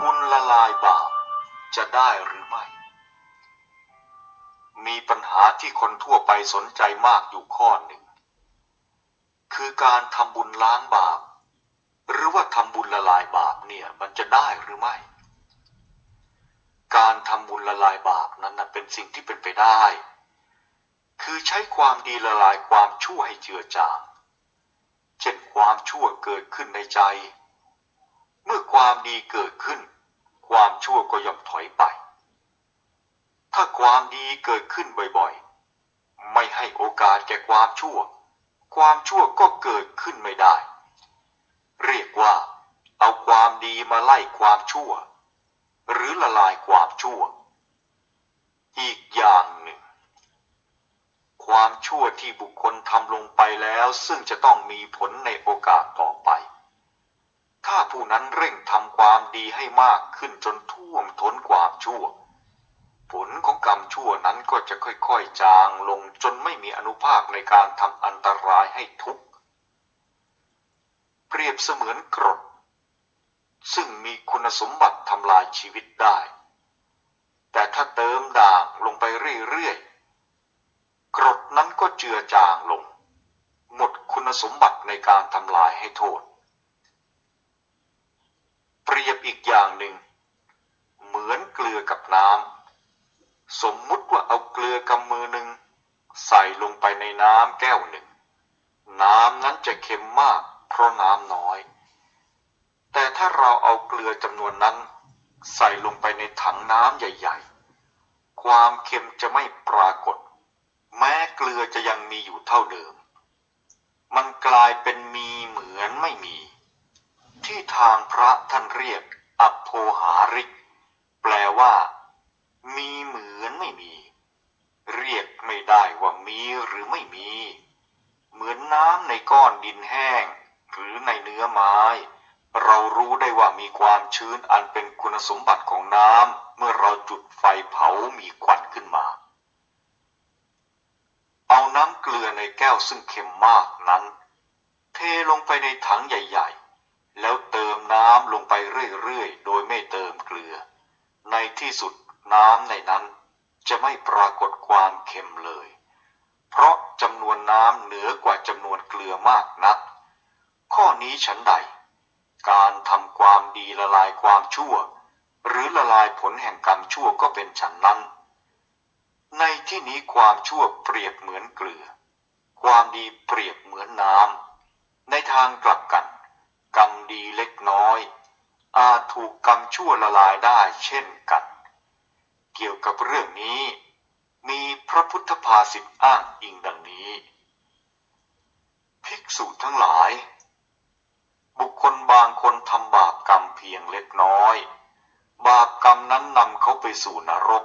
บุญละลายบาปจะได้หรือไม่ มีปัญหาที่คนทั่วไปสนใจมากอยู่ข้อหนึ่ง คือการทำบุญล้างบาป หรือว่าทำบุญละลายบาปเนี่ยมันจะได้หรือไม่ การทำบุญละลายบาปนั้นเป็นสิ่งที่เป็นไปได้ คือใช้ความดีละลายความชั่วให้เจือจาง เช่นความชั่วเกิดขึ้นในใจ เมื่อความดีเกิดขึ้น ความชั่วก็ย่อมถอยไป ถ้าความดีเกิดขึ้นบ่อยๆ ไม่ให้โอกาสแก่ความชั่ว ความชั่วก็เกิดขึ้นไม่ได้ เรียกว่า เอาความดีมาไล่ความชั่ว หรือละลายความชั่ว อีกอย่างหนึ่ง ความชั่วที่บุคคลทำลงไปแล้ว ซึ่งจะต้องมีผลในโอกาสต่อไป ผู้นั้นเร่งทำความดีให้มากขึ้นจนท่วมท้นความชั่ว ผลของกรรมชั่วนั้นก็จะค่อยๆจางลงจนไม่มีอนุภาคในการทำอันตรายให้ทุกข์ เปรียบเสมือนกรด ซึ่งมีคุณสมบัติทำลายชีวิตได้ แต่ถ้าเติมด่างลงไปเรื่อยๆ กรดนั้นก็เจือจางลง หมดคุณสมบัติในการทำลายให้โทษ เปรียบอีกอย่างหนึ่ง เหมือนเกลือกับน้ำสมมุติว่าเอาเกลือกำมือหนึ่งใส่ลงไปในน้ำแก้วหนึ่ง น้ำนั้นจะเค็มมากเพราะน้ำน้อย แต่ถ้าเราเอาเกลือจำนวนนั้น ใส่ลงไปในถังน้ำใหญ่ ๆ ความเค็มจะไม่ปรากฏ แม้เกลือจะยังมีอยู่เท่าเดิม มันกลายเป็นมีเหมือนไม่มี ทางพระท่านเรียก อัปโพหาริก แปลว่า มีเหมือนไม่มี เรียกไม่ได้ว่ามีหรือไม่มี เหมือนน้ำในก้อนดินแห้ง หรือในเนื้อไม้ เรารู้ได้ว่ามีความชื้นอันเป็นคุณสมบัติของน้ำเมื่อเราจุดไฟเผามีควันขึ้นมา เอาน้ำเกลือในแก้วซึ่งเค็มมากนั้น เทลงไปในถังใหญ่ ๆ แล้ว น้ำลงไปเรื่อยๆ โดยไม่เติมเกลือ ในที่สุดน้ำในนั้นจะไม่ปรากฏความเค็มเลย เพราะจำนวนน้ำเหนือกว่าจำนวนเกลือมากนัก ข้อนี้ฉันใด การทำความดีละลายความชั่ว หรือละลายผลแห่งกรรมชั่วก็เป็นฉันนั้น ในที่นี้ความชั่วเปรียบเหมือนเกลือ ความดีเปรียบเหมือนน้ำในทางกลับกัน น้อย อาจถูกกรรมชั่วละลายได้เช่นกัน เกี่ยวกับเรื่องนี้ มีพระพุทธภาษิตอ้างอิงดังนี้ ภิกษุทั้งหลาย บุคคลบางคนทำบาปกรรมเพียงเล็กน้อย บาปกรรมนั้นนำเขาไปสู่นรก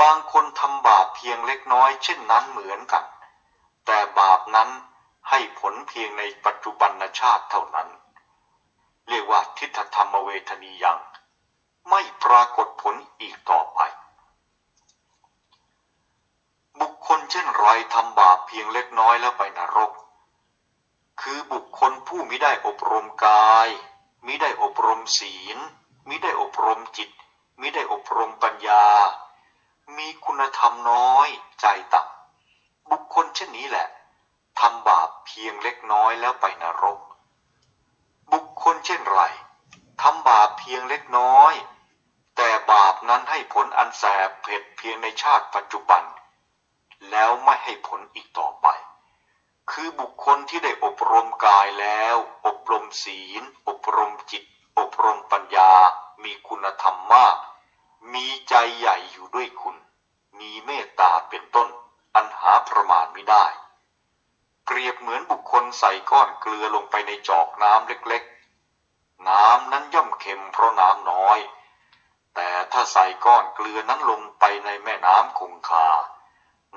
บางคนทำบาปเพียงเล็กน้อย เช่นนั้นเหมือนกัน แต่บาปนั้นให้ผลเพียงในปัจจุบันชาติเท่านั้น เรียกว่าทิฏฐธรรมเวทนียังไม่ปรากฏผลอีกต่อไป บุคคลเช่นไรทำบาปเพียงเล็กน้อยแล้วไปนรก คือบุคคลผู้มิได้อบรมกายมิได้อบรมศีลมิได้อบรมจิตมิได้อบรมปัญญา มีคุณธรรมน้อยใจต่ำบุคคลเช่นนี้แหละทำบาปเพียงเล็กน้อยแล้วไปนรก บุคคลเช่นไรทำบาปเพียงเล็กน้อย แต่บาปนั้นให้ผลอันแสบเผ็ดเพียงในชาติปัจจุบัน แล้วไม่ให้ผลอีกต่อไป คือบุคคลที่ได้อบรมกายแล้ว อบรมศีล อบรมจิต อบรมปัญญา มีคุณธรรมมาก มีใจใหญ่อยู่ด้วยคุณ มีเมตตาเป็นต้น อันหาประมาณไม่ได้ เหมือนบุคคลใส่ก้อนเกลือลงไปในจอกน้ำเล็กๆ น้ำนั้นย่อมเค็มเพราะน้ำน้อย แต่ถ้าใส่ก้อนเกลือนั้นลงไปในแม่น้ำคงคา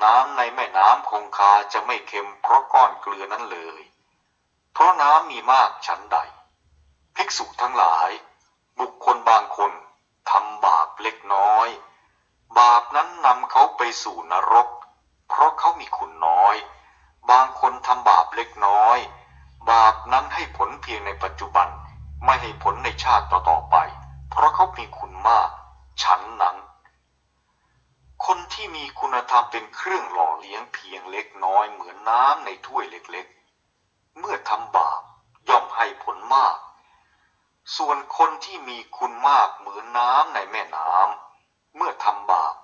น้ำในแม่น้ำคงคาจะไม่เค็มเพราะก้อนเกลือนั้นเลย เพราะน้ำมีมากชั้นใด ภิกษุทั้งหลาย บุคคลบางคนทำบาปเล็กน้อย บาปนั้นนำเขาไปสู่นรก เพราะเขามีคุณน้อย บางคนทำบาปเล็กน้อย บาปนั้นให้ผลเพียงในปัจจุบัน ไม่ให้ผลในชาติต่อๆไป เพราะเขามีคุณมาก ฉันนั้น คนที่มีคุณธรรมเป็นเครื่องหล่อเลี้ยงเพียงเล็กน้อยเหมือนน้ำในถ้วยเล็กๆ เมื่อทำบาปย่อมให้ผลมาก ส่วนคนที่มีคุณมากเหมือนน้ำในแม่น้ำเมื่อทำบาป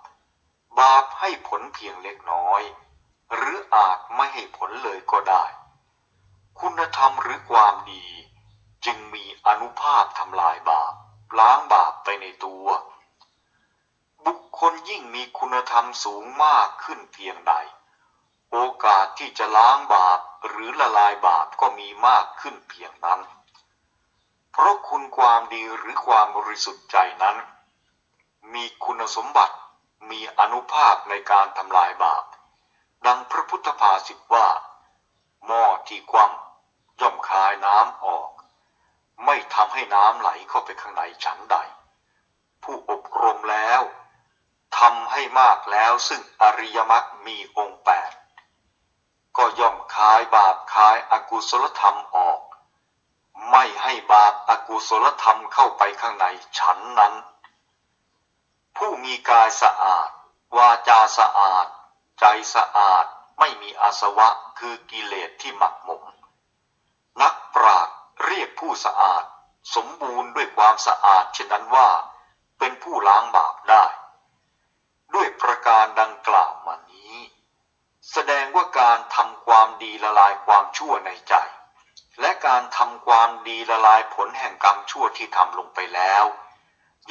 บาปให้ผลเพียงเล็กน้อย หรืออาจไม่ให้ผลเลยก็ได้ คุณธรรมหรือความดี จึงมีอนุภาพทำลายบาป ล้างบาปไปในตัว บุคคลยิ่งมีคุณธรรมสูงมากขึ้นเพียงใด โอกาสที่จะล้างบาปหรือละลายบาปก็มีมากขึ้นเพียงนั้น เพราะคุณความดีหรือความบริสุทธิ์ใจนั้น มีคุณสมบัติมีอนุภาพในการทำลายบาป ดังพระพุทธภาษิตว่า หม้อที่คว่ำย่อมคายน้ำออก ไม่ทำให้น้ำไหลเข้าไปข้างในฉันใด ผู้อบรมแล้วทำให้มากแล้วซึ่งอริยมรรคมีองค์แปดก็ย่อมคายบาปคายอากุศลธรรมออก ไม่ให้บาปอากุศลธรรมเข้าไปข้างในฉันนั้น ผู้มีกายสะอาด วาจาสะอาด ใจสะอาดไม่มีอาสวะคือกิเลสที่หมักหมม นักปราชญ์เรียกผู้สะอาด สมบูรณ์ด้วยความสะอาดเช่นนั้นว่า เป็นผู้ล้างบาปได้ ด้วยประการดังกล่าวมานี้ แสดงว่าการทำความดีละลายความชั่วในใจ และการทำความดีละลายผลแห่งกรรมชั่วที่ทำลงไปแล้ว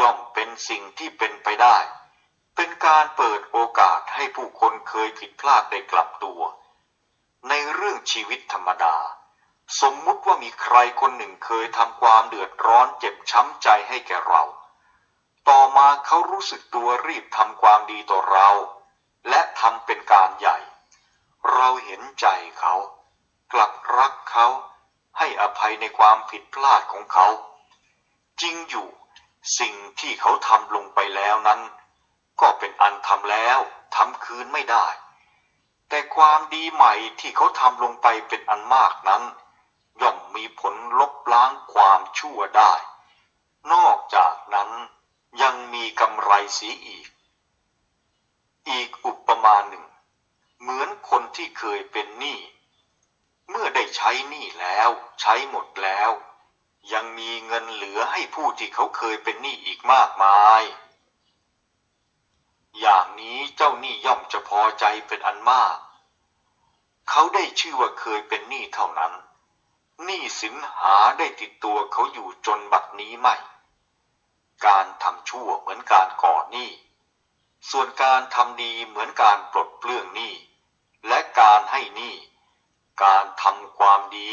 ย่อมเป็นสิ่งที่เป็นไปได้ เป็นการเปิดโอกาสให้ผู้คนเคยผิดพลาดได้กลับตัว ในเรื่องชีวิตธรรมดา สมมุติว่ามีใครคนหนึ่งเคยทำความเดือดร้อนเจ็บช้ำใจให้แก่เรา ต่อมาเขารู้สึกตัวรีบทำความดีต่อเรา และทำเป็นการใหญ่ เราเห็นใจเขา กลับรักเขา ให้อภัยในความผิดพลาดของเขา จริงอยู่สิ่งที่เขาทำลงไปแล้วนั้น ก็เป็นอันทำแล้วทำคืนไม่ได้ แต่ความดีใหม่ที่เขาทำลงไปเป็นอันมากนั้น ย่อมมีผลลบล้างความชั่วได้ นอกจากนั้นยังมีกำไรสีอีก อีกอุปมาหนึ่ง เหมือนคนที่เคยเป็นหนี้เมื่อได้ใช้หนี้แล้วใช้หมดแล้ว ยังมีเงินเหลือให้ผู้ที่เขาเคยเป็นหนี้อีกมากมาย อย่างนี้เจ้าหนี้ย่อมจะพอใจเป็นอันมาก เขาได้ชื่อว่าเคยเป็นหนี้เท่านั้น หนี้สินหาได้ติดตัวเขาอยู่จนบัดนี้ไม่ การทำชั่วเหมือนการก่อหนี้ ส่วนการทำดีเหมือนการปลดเปลื้องหนี้ และการให้หนี้ การทำความดี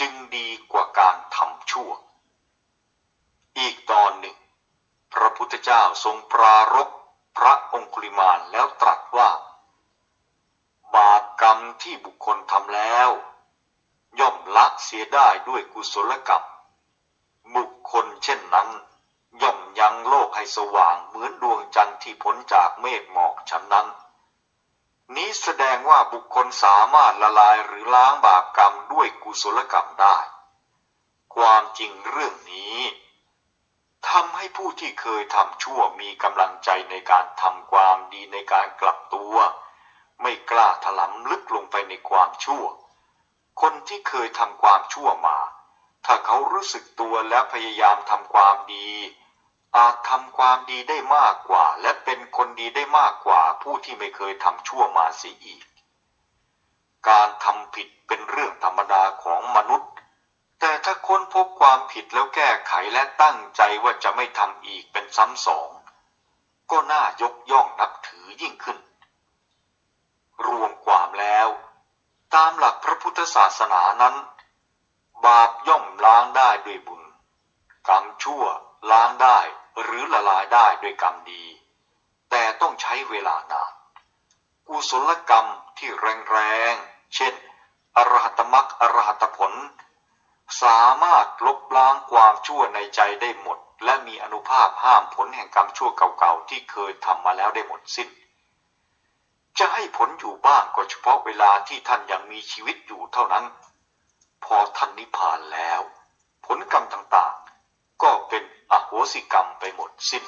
จึงดีกว่าการทำชั่ว อีกตอนหนึ่ง พระพุทธเจ้าทรงปรารภ พระองคุลิมานแล้วตรัสว่า บาปกรรมที่บุคคลทำแล้ว ย่อมละเสียได้ด้วยกุศลกรรมบุคคลเช่นนั้น ย่อมยังโลกให้สว่างเหมือนดวงจันทร์ที่พ้นจากเมฆหมอกฉันนั้น นี้แสดงว่าบุคคลสามารถละลายหรือล้างบาปกรรมด้วยกุศลกรรมได้ ความจริงเรื่องนี้ ทำให้ผู้ที่เคยทำชั่วมีกำลังใจในการทำความดีในการกลับตัว ไม่กล้าถลำลึกลงไปในความชั่ว คนที่เคยทำความชั่วมา ถ้าเขารู้สึกตัวและพยายามทำความดี อาจทำความดีได้มากกว่า และเป็นคนดีได้มากกว่าผู้ที่ไม่เคยทำชั่วมาเสียอีก การทำผิดเป็นเรื่องธรรมดาของมนุษย์ แต่ถ้าค้นพบความผิดแล้วแก้ไขและตั้งใจว่าจะไม่ทำอีกเป็นซ้ำสอง ก็น่ายกย่องนับถือยิ่งขึ้น รวมความแล้ว ตามหลักพระพุทธศาสนานั้น บาปย่อมล้างได้ด้วยบุญ กรรมชั่วล้างได้หรือละลายได้ด้วยกรรมดี แต่ต้องใช้เวลานานกุศลกรรมที่แรงๆ เช่น อรหัตมรรคอรหัตผล สามารถลบล้างความชั่วในใจได้หมด และมีอนุภาพห้ามผลแห่งกรรมชั่วเก่าๆที่เคยทำมาแล้วได้หมดสิ้น จะให้ผลอยู่บ้างก็เฉพาะเวลาที่ท่านยังมีชีวิตอยู่เท่านั้น พอท่านนิพพานแล้ว ผลกรรมต่างๆ ก็เป็นอโหสิกรรมไปหมดสิ้น